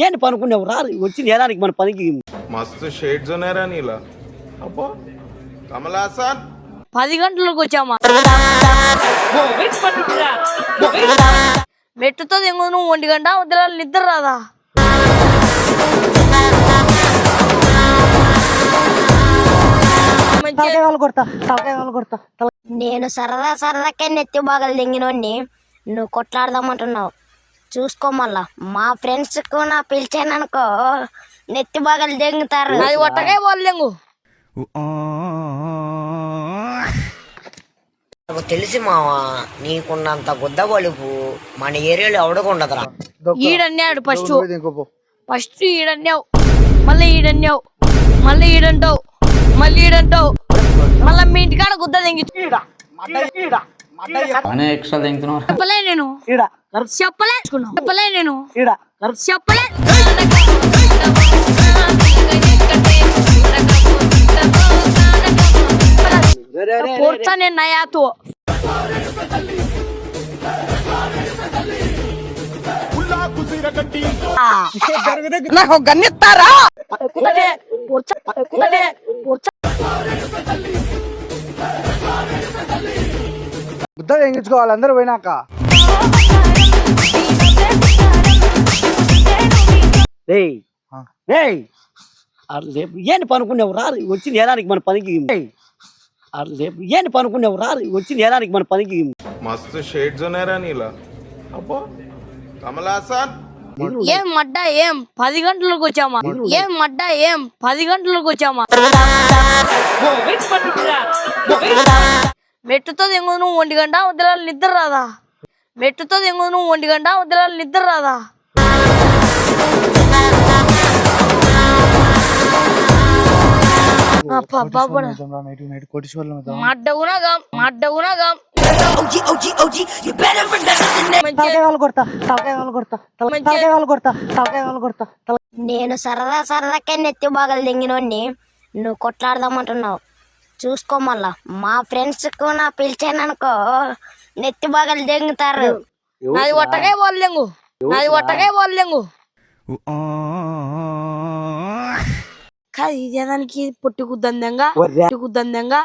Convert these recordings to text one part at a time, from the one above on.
ఏం పనుకున్నావు వచ్చి నేరానికి మన పనికి మస్తు షేడ్స్ ఉన్నారా నీలా. అబ్బో! కమలాసన్ పది గంటలకు వచ్చామా? మెట్టుతో నువ్వు ఒంటి గంట వద్ద నిద్ర రాదా? నేను సరదా సరదాకే నెత్తి బాగా దింగినోడిని నువ్వు కొట్లాడదామంటున్నావు. చూసుకో మళ్ళా. మా ఫ్రెండ్స్కు నా పిలిచాననుకో నెత్తి బాగలు దింగుతారు. వాళ్ళు నాకు తెలిసి మావా నీకున్నంత గుద్ద బలుపు మన ఏరియాలో ఎవడకుండదురా ఈడన్నాడు ఫస్ట్. ఫస్ట్ ఈడన్నావు. మళ్ళీ ఈడన్నావు. మళ్ళీ ఈడంటావు. మళ్ళీ ఈడంటావు. మళ్ళీ మీ ఇంటికాడ గుద్ద దింగి చెప్పలే నేను. చెప్పలే చెప్పలే నేను. చెప్పలే. పోర్చా నేను నయాతో పోర్చా పోర్చా పోర్చా. అద్దం వేయించుకోవాలి అందరూ పోయినాక. రేయ్ ఏం పనుకున్నావు రా వచ్చి ఏదానికి మన పనికి రేపు ఏం పనుకున్నావు రా వచ్చి ఏదానికి మన పనికి మస్తు షేడ్స్ ఉన్నారా నీలా. అబ్బో కమలాసన్ ఏం మడ్డ ఏం? పది గంటలకు వచ్చామా? ఏం మడ్డ ఏం? పది గంటలకు వచ్చామా? మెట్టుతో దింగు నువ్వు ఒంటి గంట వద్ద నిద్ర రాదా? మెట్టుతో దింగు నువ్వు ఒంటి గంట వద్ద నిద్ర రాదా? నేను సరదా సరదాకే నెత్తి బాగలు దింగినోడిని నువ్వు కొట్లాడదామంటున్నావు. చూసుకో మళ్ళా మా ఫ్రెండ్స్కు నా పిలిచాననుకో నెత్తి బాగలు దింగుతారు. నాది ఒట్టకే వాళ్ళు దింగు నాది ఒట్టకే వాళ్ళు దింగు కాదు ఇది దానికి పొట్టి కుద్దందంగా కుద్దందంగా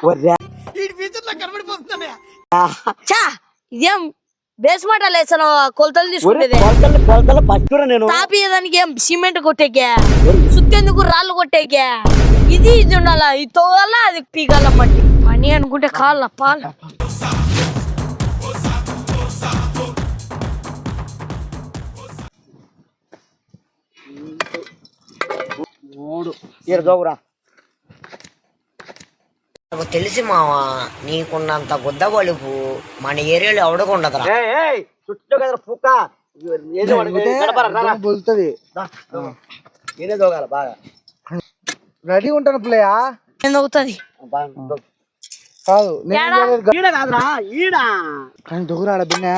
చా ఇదేం బేస్మాట లేసన కొలతలు తీసుకునేదే తాపి దానికి ఏం సిమెంట్ కొట్టేకే? సుత్తెందుకు రాళ్ళు కొట్టేకే? ఇది ఇది ఉండాల? ఇది తోగాల అది పీకాల మట్టి? పని అనుకుంటే కాళ్ళ పాల. నాకు తెలిసి మావా నీకున్నంత గుద్ద బలుపు మన ఏరియాలో ఎవడకుండదురా ఏయ్ ఏయ్ చుట్టూ కదా పుక్క ఏదో వాడికి గడపరా, రా, రా. బొలుతుంది. దా, దా. నేనే దోగాల బాగా. రెడీ ఉంటాను ప్లేయా ఎంత అవుతుంది. కాదు నేను ఈడ కాదురా ఈడ. కానీ దొగురాడ బిన్నె?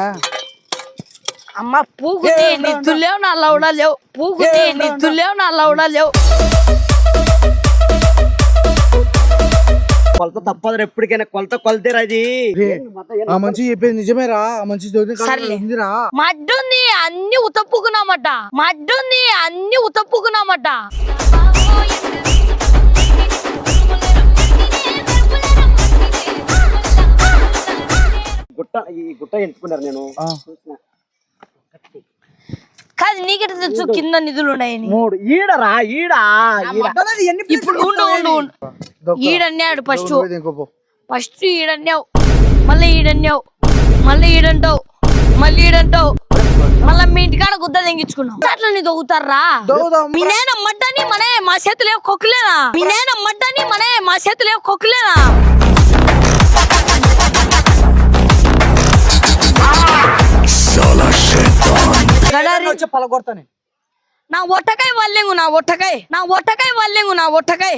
అమ్మ పూకుని నిద్దులేవు నా లౌడా లేవు. పూకుని నిద్దులేవు నా లౌడా లేవు. కొలత తప్పదు ఎప్పటికైనా కొలత కొలతేరా రే, ఆ మంచి చెప్పేది నిజమేరా. ఆ మంచి. ఉందిరా. మడ్డుంది అన్ని ఉతప్పుకున్నామట. మడ్డుంది అన్ని ఉతప్పుకున్నామట. ఈ గుట్ట ఎంచుకున్నారు నేను. కాదు నీకెట తెలుసు? కింద నిధులు ఉన్నాయని మూడు. ఈడరా ఈడ ఈడ. ఇప్పుడు ఉండు ఉండు ఉండు. దొక్క. ఈడన్నాడు ఫస్ట్. ఫస్ట్ ఈడన్నావు. మళ్ళీ ఈడన్నావు. మళ్ళీ ఈడంటావు మళ్ళీ ఈడంటావు మళ్ళీ మీ ఇంటికాడ గుద్ద తెంగించుకున్నావు. అట్లా నీ దొగుతారా. మీ నేన మడ్డని మనే మా చేతులు కొక్కులేనా మీ నేన మడ్డని మనే మా చేతులు కొక్కులేనా వచ్చి పలగొడతాను నా ఒట్టకాయ వల్లేంగు నా ఒట్టకాయ నా ఒట్టకాయ వల్లేంగు నా ఒట్టకాయ.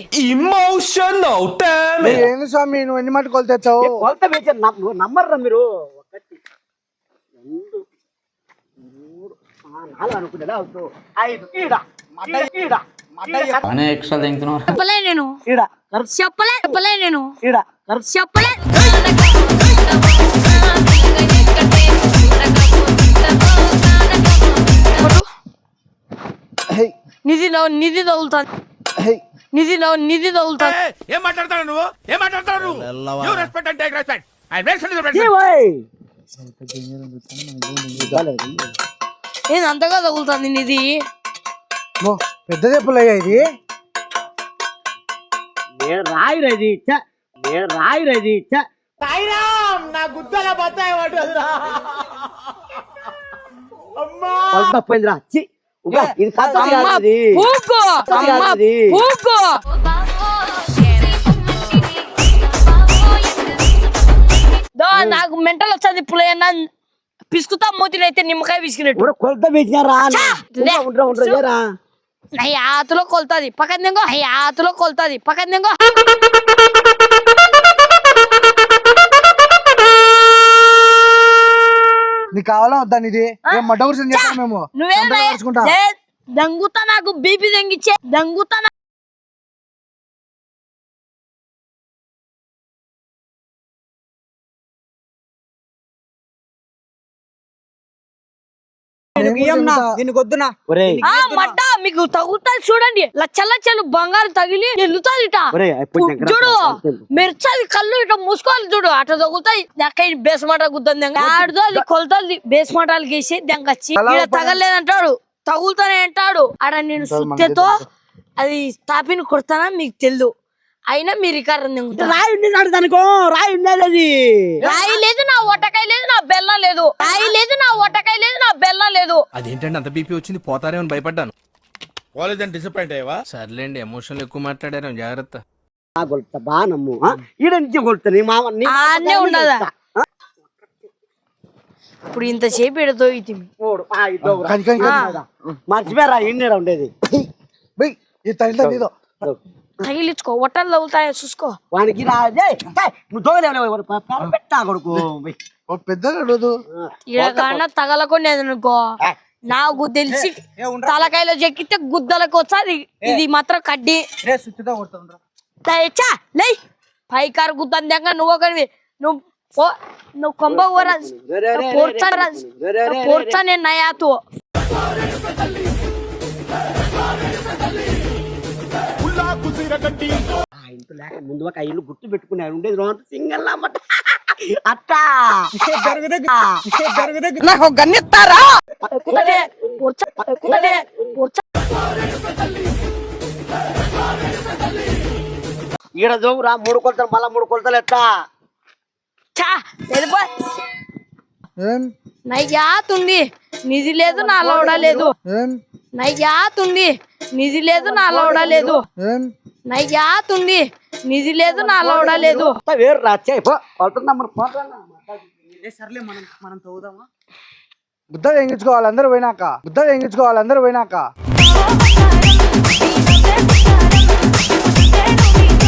మీరు ఏంది స్వామి నువ్వు ఎన్ని మాట కొలు తెచ్చావు? కొలత వేసారు నువ్వు నమ్మర్రా మీరు. ఒకటి రెండు మూడు ఆ, నాలుగు అనుకునేదా అవుతూ ఐదు. ఈడ. మడ్డ ఈడ. చెప్పలే నేను. చెప్పలే చెప్పలే నేను. చెప్పలే. నిధి నవ్వు నిధి తగులుతాను నిధి నవ్వు నిధి తగులుతాను ఏం మాట్లాడతాడు నువ్వు? ఏం మాట్లాడతాడు నువ్వు? You respect and take respect I respect ఏ ఓయ్. నేను అంతగా తగులుతుంది నిధి? పెద్ద చెప్పులయ్యా ఇది. నేను రాయి రది రాయి రది చ్చ. కొలత తప్పైందిరా. ఛీ. ఉగా, ఇది కథ అమ్మ కాదు ఇది. పూకో అమ్మ కాదు ఇది. పూకో దో నాకు మెంటల్ వచ్చేది పులయ్యన్న పిసుకుతా మూతినైతే నిమ్మకాయ పిసికినట్టు ఇప్పుడు కొలత వేసినారా లే. ఉండరా ఉండరా ఏరా అయ్యి ఆతులో కొలుతుంది. పక్కన దింగో. అయ్యి ఆతులో కొలుతుంది. పక్కన దింగో. నీకు కావాలా వద్దా ఇది కూర్చొని చేస్తాం మేము. దంగుతా నాకు బీపీ దంగిచ్చే దంగుతా నా- ఒరేయ్. ఆ మడ్డ మీకు తగులుతుంది చూడండి. లచ్చ లచ్చలు బంగారు తగిలి ఇట దగ్గర చూడు. మిర్చాది కళ్ళు ఇట మూసుకోవాలి చూడు. అట తగులుతాయి. నాకై బేసమాట గుద్దని ఆడుదో అది కొలతది. బేసమాటాలు గీసి దెంగచ్చి తగలేదంటాడు. తగులుతానే అంటాడు. ఆడ నేను సుత్తెతో అది తాపిని కొడతానా? మీకు తెలియదు అయినా మీరు దింగుతారు రాయి ఉండేది దానికో రాయి ఉండేది అది రాయి లేదు నా ఒట్టకాయ లేదు నా బెల్లం లేదు. రాయి లేదు నా ఒట్టకాయ లేదు నా బెల్లం లేదు. అదేంటండి అంత బీపీ వచ్చింది? పోతారేమని భయపడ్డాను. పోలేదని డిసప్పాయింట్ అయ్యవా? సర్లేండి ఎమోషన్లు ఎక్కువ మాట్లాడారు జాగ్రత్త. బా నమ్ము? ఈడ నుంచి నీ మామ ఉండదా? ఇప్పుడు ఇంతసేపు ఎడతో ఇది. మర్చిపోయారా ఉండేది. తగిలించుకో ఒట్టలు తగులుతాయో చూసుకో వానికి రా ఏయ్, ఏయ్, నువ్వు దోగలేవు పెట్టా కొడుకు ఓ పెద్దగా రోజు ఇడగాన తగలకొనేది అనుకో నాకు తెలిసి తలకాయలో చెక్కితే గుద్దలకు వచ్చాది ఇది మాత్రం కడ్డి తెచ్చా లై పైకారు గుద్దని దగ్గర నువ్వు ఒకరివి నువ్వు పో నువ్వు కొంబ ఊర పోర్చా నేను నయాతు ఆ ఇంట్లో లేక ముందు ఒక ఇల్లు గుర్తు పెట్టుకున్నారు ఉండేది రోజు సింగల్ అన్నమాట. అట్టా. ఈడ జోగురా మూడు కొలతలు మళ్ళా మూడు కొలతలు ఎట్టా నిధి లేదు నా లోడ లేదు. ఏం? నైక్ యాత్ ఉంది నిధి లేదు నా లోడ లేదు. నైక్ యాత్ ఉంది. నిధి లేదు నా లోడ లేదు. వేరు రా చేయి పో కొలుతున్నా మనం పోతున్నా బుద్ధ ఎంగించుకోవాలి అందరూ పోయినాక. బుద్ధ ఎంగించుకోవాలి అందరూ పోయినాక.